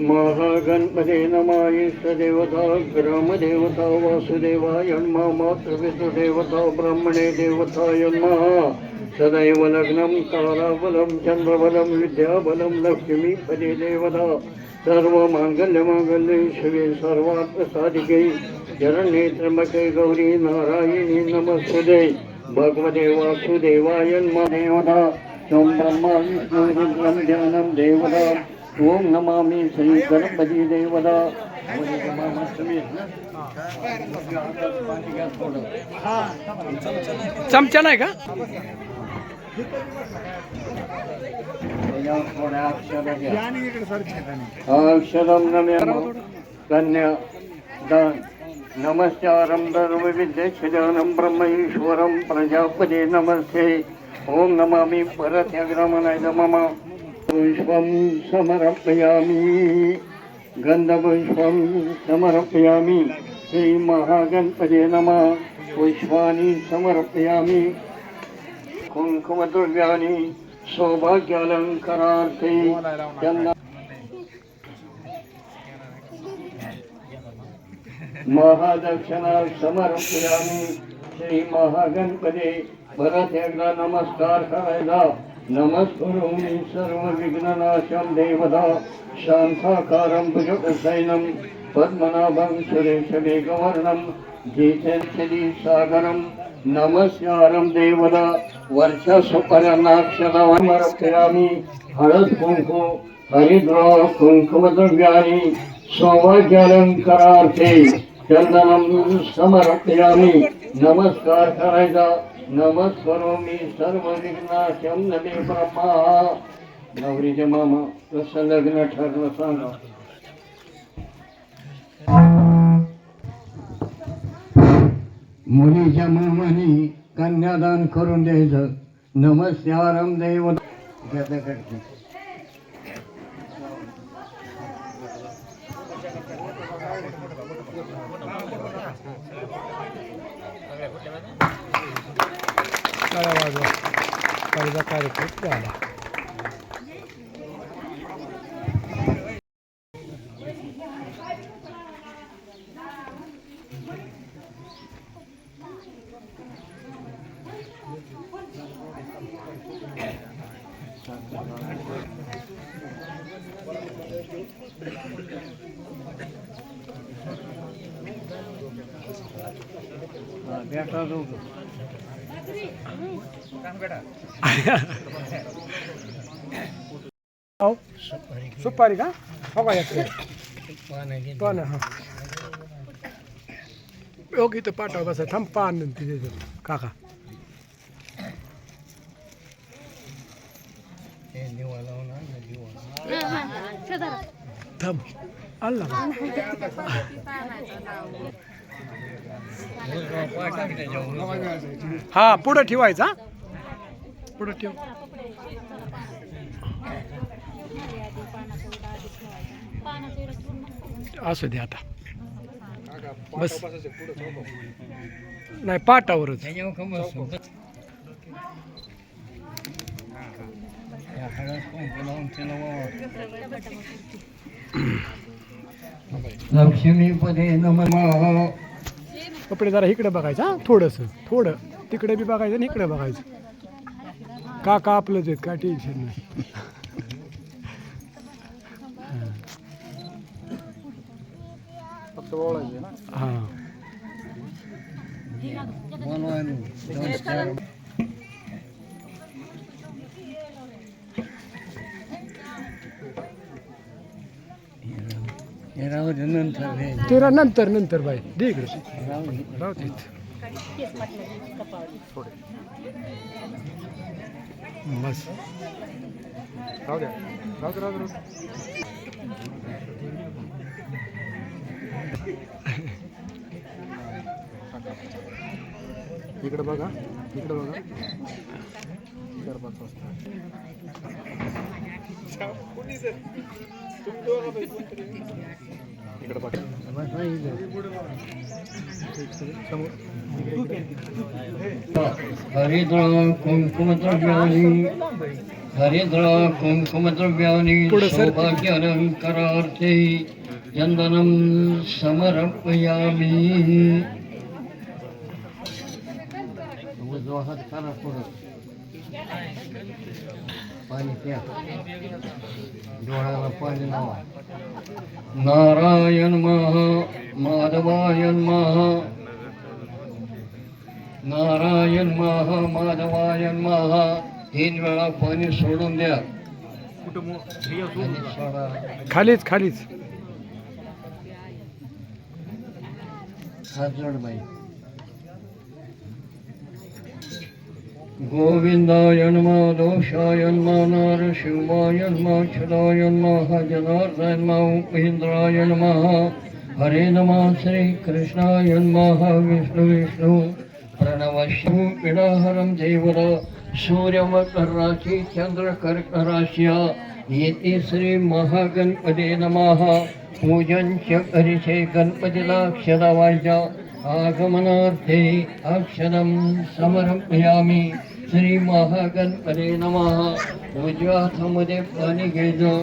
महागणपते नमायिष्ट देवता ग्रामदेवता वासुदेवा यन्मा मातृपितृदेवता ब्राह्मणे देवता यन्मा सदैव लग्नं ताराबलं चन्द्रबलं विद्याबलं लक्ष्मीपदे देवता सर्वमाङ्गल्यमाङ्गल्ये शिवे सर्वार्थसाधिके शरण्ये त्र्यंबके गौरी नारायणी नमस्ते। भगवते वासुदेवाय नमः देवता। त्वं ब्रह्मा विष्णु रुद्रं देवता। ओम नमामि श्री गणपती देवता। चमचा नाही का? अक्षरम नम्यम धन्य दान नमस्कारम सर्वविद्येश्वरम ब्रह्मेश्वरम प्रजापदे नमस्ते ओम नमामि परत्यग्रमणाय मम पुष्पं समर्पयामि गन्धपुष्पं समर्पयामि श्रीमहागणपदे नमः पुष्पाणि समर्पयामि कुङ्कुमद्रव्याणि सौभाग्यालङ्करार्थे चन्द महादक्षिणा समर्पयामी श्री महागणपती परत एकदा नमस्कार करायला नमस्कुरुमि सर्वविघ्ननाशं देवता। शान्ताकारं भुजगसैनं पद्मनाभं सुरेशमेघवर्णं नमस्कारम देवदा वर्षा देवता वर्षसुपर्णाक्षरा समर्पयामि हळद कुंकू हरिद्रा कुङ्कुमद्रव्याणि सौभाग्यालंकारार्थे चन्दनं समर्पयामी। नमस्कार करायचा नमस्करोमि सर्वविघ्नाशं नमे ब्रह्मा नवरीचे मामा कसं लग्न ठरलं सांगा। मुलीच्या मनी कन्यादान करून द्यायचं. नमस्कारम देव. कार्यक्रम झाला. बेटा दोघं हो सुपारी का हो का यात पान हा ओके इथं पाठवा थांब आला हा पुढं ठेवायचा पुढं ठेव. असू दे आता. बस. नाही पाटावरच. लक्ष्मीपदे नमः. कपडे जरा इकडे बघायचं हा? थोडंसं थोडं. तिकडे बी बघायचं आणि इकडे बघायचं. का का आपलंच आहेत काय टेन्शन नाही. हां. नंतर तेरा नंतर नंतर बाई. दे इकडे. राहू दे इथं. बस राहू द्या राहू दे राहू दे इकडे बघा. इकडे बघा. चार पाच वाजता हरिद्र कुंकुमद्रव्याणि हरिद्रा कुंकुमद्रव्याणि सौभाग्य सर. चन्दनं समर्पयामि पाणी प्या. डोळ्याला पाणी लावा. नारायण महा माधवायन महा. नारायण महा माधवायन महा. तीन वेळा पाणी सोडून द्या. खालीच खालीच. हात जोड बाई. गोविंदाय नमः दोषाय नमः नरसिंहाय नमः छदाय नमः जनार्दन नमः उपेन्द्राय नमः। हरे नमः श्री कृष्णाय नमः। विष्णु विष्णु प्रणवशु पीडाहरं देवर सूर्यमकराची चंद्रकर्कराश्या येते श्री महागणपते नमः। पूजन च करिषे गणपतीला आगमनार्थे अक्षरं समर्पयामि श्री महागणपते नमः. उजव्या हातामध्ये पाणी घ्यायचं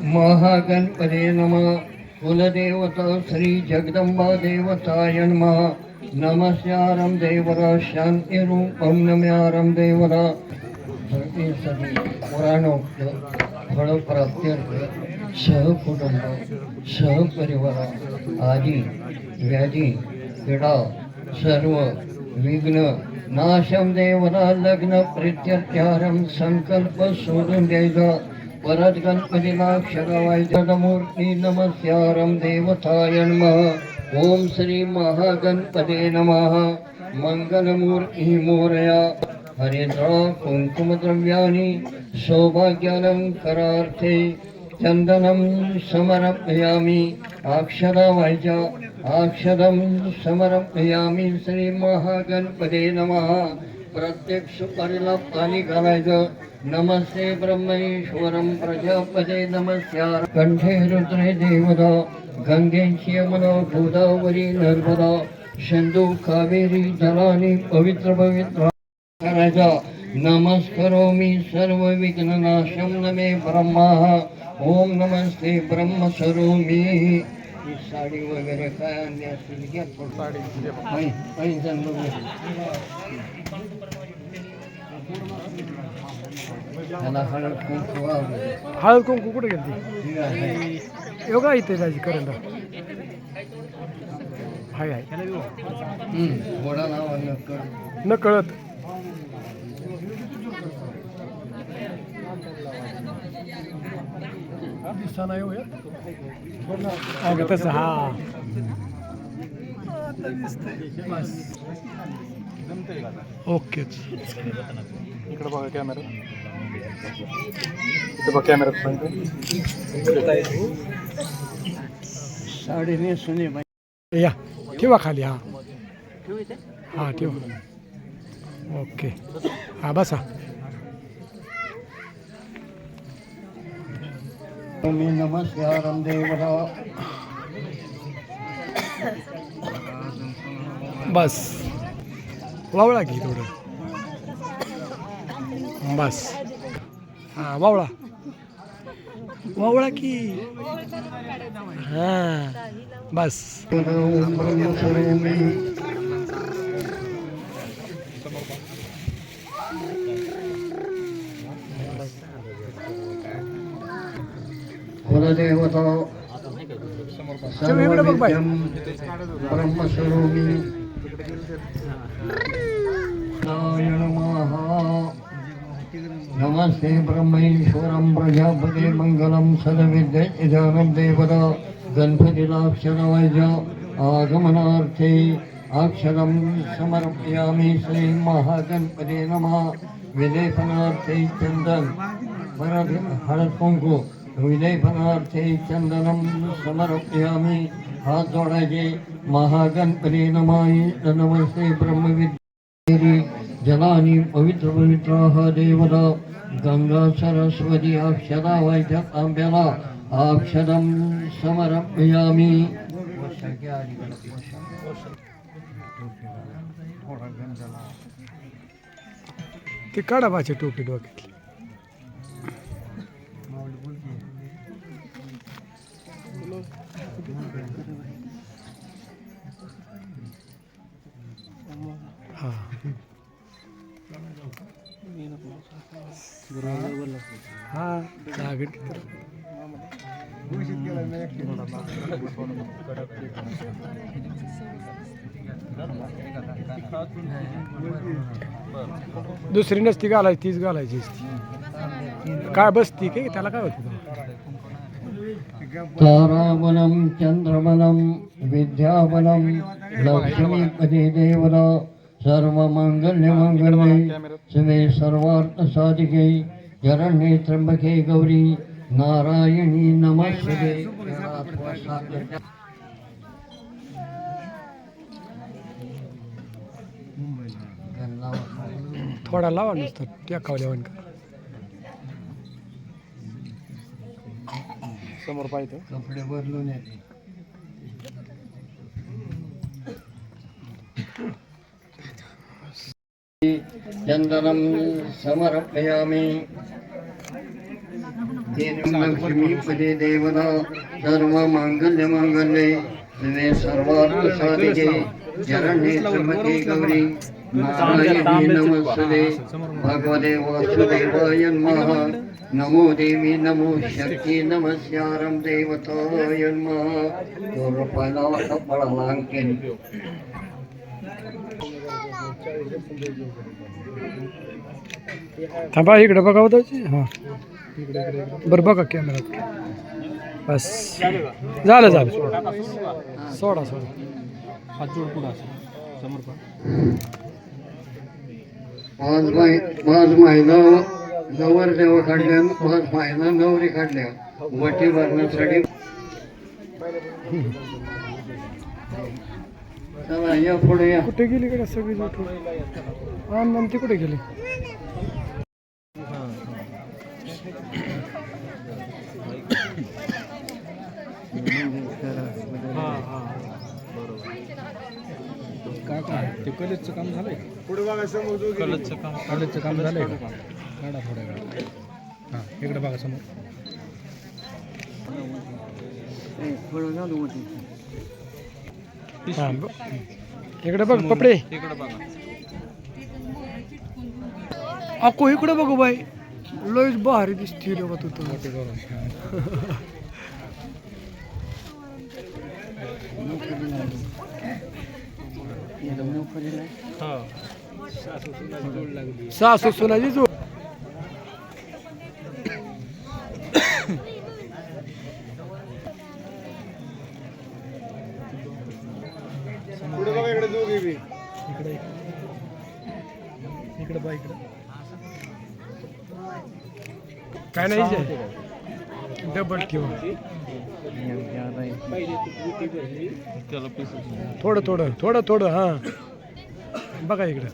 महागणपते नम. कुलदेवता श्री जगदंबा देवताय नमः. नमस्यारं देवरा शान्तिरूपं नम्यारं देवरा. सर्वे सभी पुराणोक्त फळप्राप्त्यर्थ सहकुटुंब सहपरिवार आदी व्याधी क्रीडा सर्व विघ्न नाशम देवना लग्न प्रित्यर्थारम संकल्प सोडून द्यायचा. परत गणपतीला क्षरवायचा मूर्ती नमस्यारम देवताय नमः. ओम श्री महागणपते नमः. मंगलमूर्ती मोरया. हरिद्रा कुंकुमद्रव्याणि सौभाग्यालङ्करार्थे चन्दनं समर्पयामि अक्षरावायच्या अक्षरं समर्पयामि श्रीमहागणपते नमः। प्रत्यक्ष सुपारीला पाणी घालायचं नमस्ते ब्रह्मेश्वरं प्रजापते नमस्कार कंठे रुद्रे देवदा गंगेची यमुना गोदावरी नर्मदा। सिंधू कावेरी जलानी पवित्र पवित्र। करायचा नमस्करोमि सर्व विघ्ननाशम नमे ब्रह्मा ओम नमस्ते ब्रह्मस्वरूपी ही साडी वगैरे काय आणली असतील घ्या साडी त्याला हळद कुंकू कुठे गेली. योगा इथे जायची करंडा. हाय हाय. न कळत. दिसताना येऊ अगं तसं हा. ओकेच इकडे बघा कॅमेरा. इथे बघा कॅमेरा साडी नेसून. या. ठेवा खाली हा. हा ठेवा. ओके. हा बसा. तुम्ही नमस्कारं देवरा बस. वावळा की थोडं? बस. हा वावळा. वावळा की? हा बस. बाई. सर्वविद्यं ब्रह्मस्वरूपी। नमस्ते ब्रह्मेश्वरं प्रजापते मङ्गलं सदविद्येदानं देवता। गणपतीला अक्षरवायच्या आगमनार्थे अक्षरं समर्पयामि श्रीमहागणपते नमः। विलेपनार्थे चन्दन। कुंकू हृदयभावार्थे चन्दनं समर्पयामि हाद्वणजे महागणपते नमाय। नमस्ते ब्रह्मविद्ये जनानि पवित्रपवित्राः देवता। गङ्गा सरस्वती अक्षदा वैद्यताम्बला अक्षदं समर्पयामि। ते काढा पाहिजे टोपी डोक्यातली. दुसरी नसती घालायची तीच घालायची असती. काय बसती काय? त्याला काय होतं? ताराबलं लक्ष्मीपती विद्याबलं लक्ष्मीपदे देवता सर्वमङ्गल्यमङ्गल्ये शिवे सर्वार्थसाधिके। शरण्ये त्र्यम्बके गौरी। नारायणी नमस्ते। थोडा लावा नुसतं टेकावल्यावर का. समोर पाहिजे. कपडे बदलून येते. चन्दनं समर्पयामि। लक्ष्मीपदे देवता सर्वमाङ्गल्यमाङ्गल्ये शिवे सर्वार्थसाधिके शरण्ये त्र्यम्बके गौरी नारायणी नमस्ते। भगवते वासुदेवाय नमः। नमो देवी नमो शक्ती नमस्कारं देवताय नमः। तो रुपयाला कपडा अंकेन थांबा इकडे बघा होतं हां. बरं बघा कॅमेरा बस. झालं झालं. सोडा सोडा. हात जोड पुढं असं. समोर पाच पाच महिना नवर देव काढल्या पाच महिना नवरी काढल्या. वटी भरण्यासाठी चला या पुढे या. कुठे गेली कडे सगळी जोठून ती कुठे गेली? हां हां काय काय ते कलेजचं काम झालंय पुढे बघा समोर कलेजचं काम कलेजचं काम झालंय का काढा थोड्या वेळ हां इकडे बघा समोर हां इकडे बघ कपडे इकडे बघा. अको इकडे बघू बाई. लयच भारी दिसते रे बा तू तर. सासू सुनाची जोड इकडे इकडे बघा इकडे काय नाही डबल ठेवा त्याला पीस थोडं थोडं थोडं थोडं हां. बघा इकडं.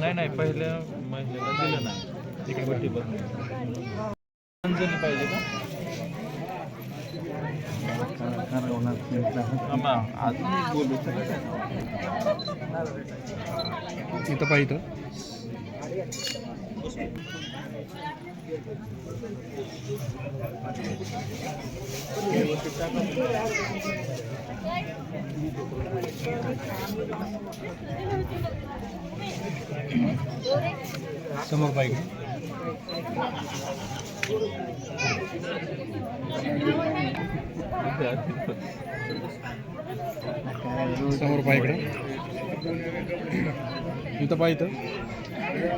नाही नाही पहिल्या महिलेला दिलं नाही. तिकडे बट्टी बंद पाहिजे का? इथं पाहिजे समोर पाहिजे समोर पाहिजे इथं पाहिजे Ini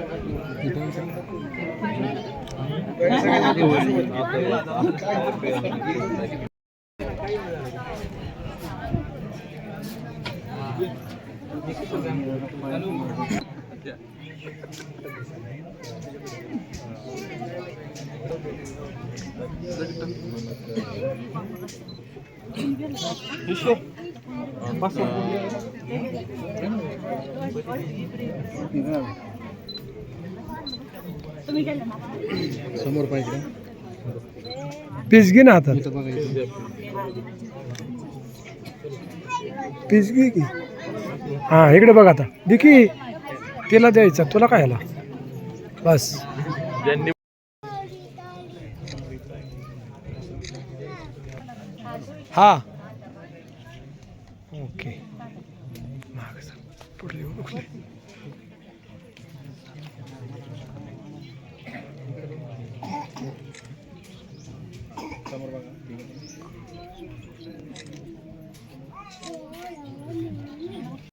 Masuk. समोर पाहिजे पीस घे ना हातात इथं. पीस घे की? हां इकडे बघ आता. दे की. तिला द्यायचा. तुला काय आला? बस. हा.